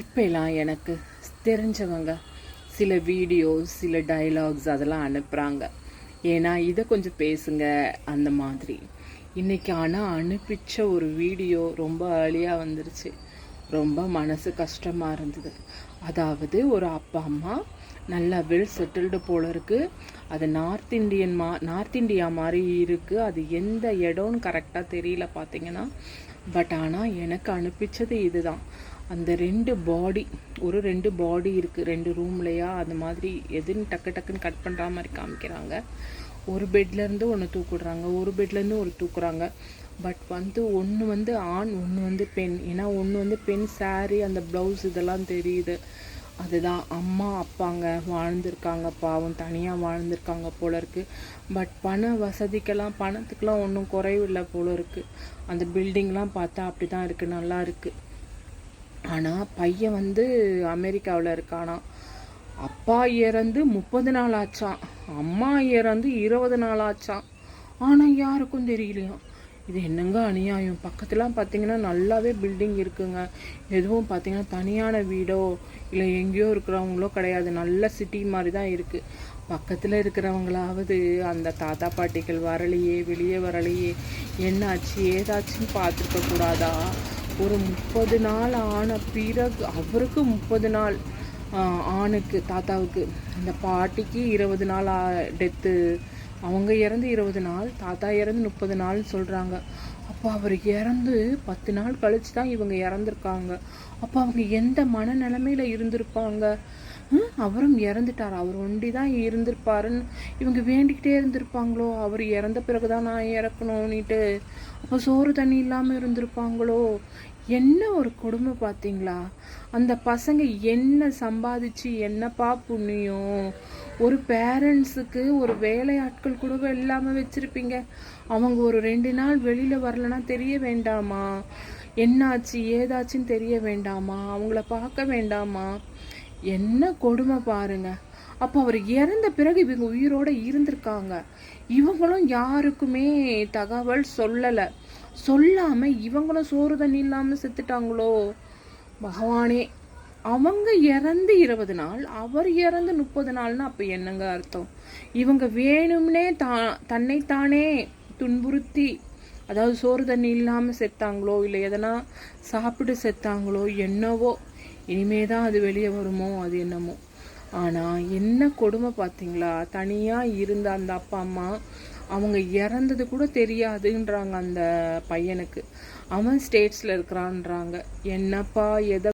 இப்போலாம் எனக்கு தெரிஞ்சவங்க சில வீடியோஸ் சில டைலாக்ஸ் அதெல்லாம் அனுப்புகிறாங்க ஏன்னா இதை கொஞ்சம் பேசுங்க அந்த மாதிரி. இன்னைக்கு ஆனால் அனுப்பிச்ச ஒரு வீடியோ ரொம்ப ஏர்லியாக வந்துருச்சு. ரொம்ப மனசு கஷ்டமாக இருந்தது. அதாவது ஒரு அப்பா அம்மா நல்லா வெல் செட்டில்டு போல இருக்குது அது நார்த் இந்தியன் மா நார்த் இந்தியா மாதிரி இருக்குது அது எந்த இடம்னு கரெக்டாக தெரியல பார்த்தீங்கன்னா பட் ஆனால் எனக்கு அனுப்பிச்சது இதுதான். அந்த ரெண்டு பாடி ஒரு ரெண்டு பாடி இருக்குது ரெண்டு ரூம்லையா அந்த மாதிரி எதுன்னு டக்கு டக்குன்னு கட் பண்ணுற மாதிரி காமிக்கிறாங்க. ஒரு பெட்லேருந்து ஒன்று தூக்குடுறாங்க ஒரு பெட்லேருந்து ஒரு தூக்குறாங்க. பட் வந்து ஒன்று வந்து ஆண் ஒன்று வந்து பெண். ஏன்னா ஒன்று வந்து பெண் சாரீ அந்த ப்ளவுஸ் இதெல்லாம் தெரியுது. அதுதான் அம்மா அப்பாங்க வாழ்ந்திருக்காங்க பாவம் தனியாக வாழ்ந்திருக்காங்க போல இருக்குது பட் பண வசதிக்கெல்லாம் பணத்துக்கெல்லாம் ஒன்றும் குறைவில்லை போல இருக்குது அந்த பில்டிங்லாம் பார்த்தா அப்படி தான் இருக்குது நல்லா இருக்குது ஆனால் பையன் வந்து அமெரிக்காவில் இருக்கானா? அப்பா இறந்து முப்பது நாள் ஆச்சான் அம்மா இறந்து இருபது நாள் ஆச்சான் ஆனால் யாருக்கும் தெரியலையாம் இது என்னங்க அநியாயம்? பக்கத்துலாம் பார்த்தீங்கன்னா நல்லாவே பில்டிங் இருக்குங்க. எதுவும் பார்த்தீங்கன்னா தனியான வீடோ இல்லை எங்கேயோ இருக்கிறவங்களோ கிடையாது. நல்ல சிட்டி மாதிரி தான் இருக்குது பக்கத்தில் இருக்கிறவங்களாவது அந்த தாத்தா பாட்டிகள் வரலையே வெளியே வரலையே. என்னாச்சு ஏதாச்சுன்னு பார்த்துருக்க கூடாதா ஒரு முப்பது நாள் ஆன பிறகு அவருக்கு முப்பது நாள் ஆணுக்கு தாத்தாவுக்கு. அந்த பாட்டிக்கு இருபது நாள் டெத்து அவங்க இறந்து இருபது நாள் தாத்தா இறந்து முப்பது நாள் சொல்கிறாங்க அப்போ அவர் இறந்து பத்து நாள் கழிச்சு தான் இவங்க இறந்துருக்காங்க. அப்போ அவங்க எந்த மனநிலைமையில் இருந்திருப்பாங்க? அவரும் இறந்துட்டார். அவர் ஒண்டி தான் இருந்திருப்பாருன்னு இவங்க வேண்டிக்கிட்டே இருந்திருப்பாங்களோ? அவர் இறந்த பிறகு தான் நான் இறக்கணும்னுட்டு அப்போ சோறு தண்ணி இல்லாமல் இருந்திருப்பாங்களோ? என்ன ஒரு கொடுமை பார்த்தீங்களா அந்த பசங்க என்ன சம்பாதிச்சு என்னப்பா புண்ணியம்? ஒரு பேரண்ட்ஸுக்கு ஒரு வேலையாட்கள் கூட இல்லாமல் வச்சுருப்பீங்க. அவங்க ஒரு ரெண்டு நாள் வெளியில் வரலன்னா தெரிய வேண்டாமா? என்னாச்சு ஏதாச்சுன்னு தெரிய வேண்டாமா? அவங்கள பார்க்க வேண்டாமா? என்ன கொடுமை பாருங்கள் அப்போ அவர் இறந்த பிறகு இவங்க உயிரோடு இருந்திருக்காங்க. இவங்களும் யாருக்குமே தகவல் சொல்லலை. சொல்லாமல் இவங்களும் சோறு தண்ணி இல்லாமல் செத்துட்டாங்களோ? பகவானே. அவங்க இறந்து இருபது நாள் அவர் இறந்து முப்பது நாள்னா அப்போ என்னங்க அர்த்தம்? இவங்க வேணும்னே தா தன்னைத்தானே துன்புறுத்தி அதாவது சோறு தண்ணி இல்லாமல் செத்தாங்களோ இல்லை எதனா சாப்பிட்டு செத்தாங்களோ என்னவோ இனிமே தான் அது வெளியே வருமோ அது என்னமோ. ஆனால் என்ன கொடுமை பார்த்தீங்களா? தனியாக இருந்த அந்த அப்பா அம்மா அவங்க இறந்தது கூட தெரியாதுன்றாங்க அந்த பையனுக்கு. அவன் ஸ்டேட்ஸில் இருக்கிறான்றாங்க. என்னப்பா எதை